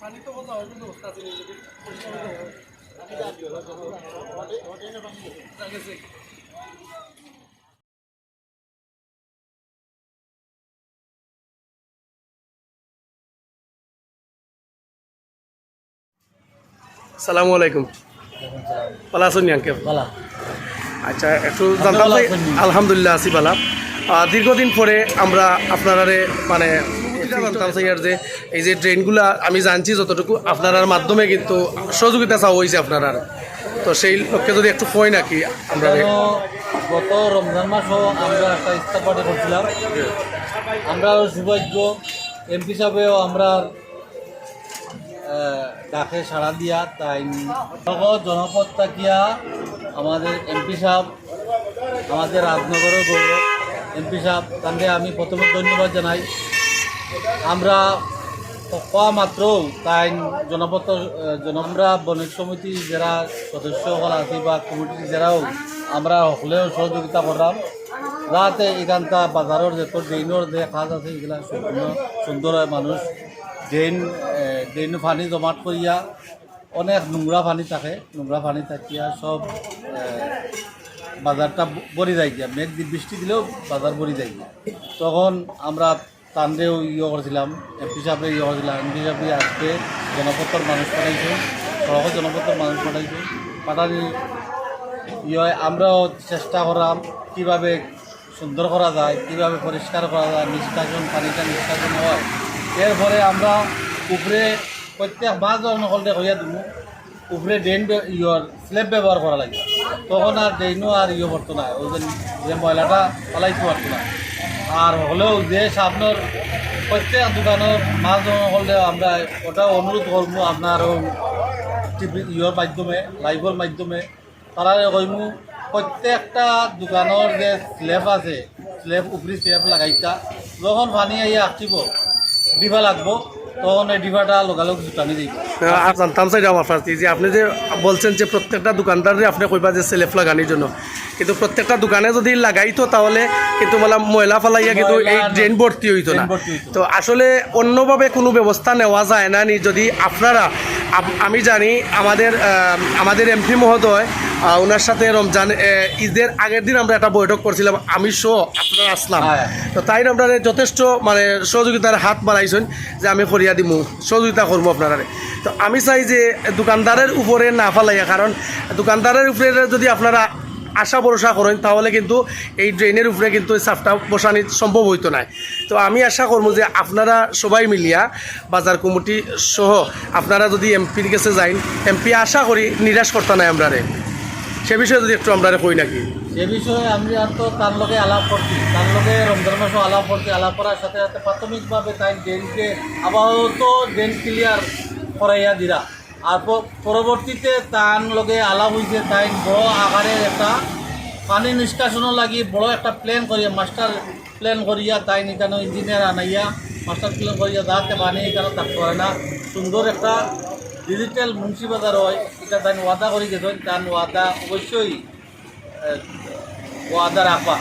পানি তো আছে সালামু আলাইকুম। ভালো আছেন আঙ্কেল? আচ্ছা একটু জানতাম? আলহামদুলিল্লাহ আছি বালা দীর্ঘদিন পরে আমরা আপনারারে মানে যে এই যে ট্রেনগুলা আমি জানছি যতটুকু আপনার মাধ্যমে, কিন্তু সহযোগিতা চাওয়া হয়েছে আপনার তো সেই লক্ষ্যে যদি একটু কই নাকি আমরা গত রমজান মাসও আমরা একটা ইস্তার পার্টি করছিলাম। আমরা সৌভাগ্য এমপি সাহেবেও আমরা ডাকে সাড়া দিয়া তাই জনপদ তাকিয়া আমাদের এমপি সাহেব, আমাদের রাজনগরের গৌরব এমপি সাহেব, তাকে আমি প্রথমে ধন্যবাদ জানাই। আমরা কোয়া মাত্র তাই জনপদ, জনমরা বণিক সমিতি যারা সদস্য সকল আছে বা কমিটি যারাও আমরা সকলেও সহযোগিতা করলাম যাতে এখানটা বাজারের যে তোর ড্রেইনের যে কাজ আছে এগুলা সম্পূর্ণ সুন্দর হয় মানুষ ড্রেইন ড্রেইন পানি জমাট করিয়া অনেক নোংরা পানি থাকে নোংরা পানি থাকিয়া সব বাজারটা ভরে যায় গিয়া মেঘ বৃষ্টি দিলেও বাজার ভরে যায় গিয়া তখন আমরা তান্ডেও ইয়ে করছিলাম এমপি সাহেবে ইয়ে করছিলাম, এমপি সাহেবে আজকে জনপত্তর মানুষ পাঠাইছে সহ জনপত্তর মানুষ পাঠাইছে। পাঠানি ইয়ে আমরাও চেষ্টা করাম কীভাবে সুন্দর করা যায়, কীভাবে পরিষ্কার করা যায়, নিষ্কাশন, পানিটা নিষ্কাশন হয়। এরপরে আমরা উপরে প্রত্যেক মাছ নকলতে হইয়া দিব উপরে ড্রেন ইয়র স্লেব ব্যবহার করা লাগে। তখন আর ড্রেনও আর ইয়ে করতো না, ওই যে ময়লাটা ফলাইতে পারতো না। আর হলেও যে সামনের প্রত্যেক দোকানের মাছ হলেও আমরা ওটা অনুরোধ করব আপনার টিভি ইয়র মাধ্যমে, লাইভের মাধ্যমে। তারা কইমু, প্রত্যেকটা দোকানের যে স্লেপ আছে স্লেপ উপরি স্লেব লাগাইতা, যখন পানি আইয়া আসিব, দিবা লাগবো। তখন এই ডিবাটা লগালগ জুটানি দিব আর জানতাম চাই আমার ফার্স্ট যে আপনি যে বলছেন যে প্রত্যেকটা দোকানদারে আপনি কইবা যে সেলেফ লাগানোর জন্য। কিন্তু প্রত্যেকটা দোকানে যদি লাগাইতো তাহলে কিন্তু মানে ময়লা ফালাইয়া কিন্তু এই ড্রেন ভর্তি হইতো না। তো আসলে অন্যভাবে কোনো ব্যবস্থা নেওয়া যায় না নি যদি আপনারা আপ- আমি জানি আমাদের আমাদের এমপি মহোদয় ওনার সাথে রমজান ঈদের আগের দিন আমরা একটা বৈঠক করছিলাম আমি শো আপনারা আসলাম হ্যাঁ। তো তাই আপনারা যথেষ্ট মানে সহযোগিতার হাত বাড়াইছেন যে আমি করিয়া দিমু সহযোগিতা করব আপনারা তো আমি চাই যে দোকানদারের উপরে না ফালাইয়া কারণ দোকানদারের উপরে যদি আপনারা আশা ভরসা করেন, তাহলে কিন্তু এই ড্রেনের উপরে কিন্তু এই সাফটা বসানি সম্ভব হইতো না তো আমি আশা করব যে আপনারা সবাই মিলিয়া, বাজার কমিটি সহ আপনারা যদি এমপির কাছে যাইন, এমপি আশা করি নিরাশ করতে নাই আমরা সে বিষয়ে যদি একটু আমরা কই নাকি? সে বিষয়ে আমি আর তো তার লগে আলাপ করছি, তার লগে রমজান মাসও আলাপ করছি, আলাপ করার সাথে সাথে প্রাথমিকভাবে তাই ড্রেনকে আপাতত ড্রেন ক্লিয়ার করাইয়া দিরা আর পরবর্তীতে তার লগে আলাপ হয়েছে তাই বড় আকারের একটা পানি নিষ্কাশনের লাগি, বড় একটা প্ল্যান করিয়া মাস্টার প্ল্যান করিয়া তাই এখানে ইঞ্জিনিয়ার আনাইয়া মাস্টার প্ল্যান করিয়া যাতে পানি এখানে থাকতে পারে না। সুন্দর একটা ডিজিটাল মুন্সিবাজার হয়, এটা তাই ওয়াদা করে গেছেন তার ওয়াদা অবশ্যই ওয়াদা রাখবা।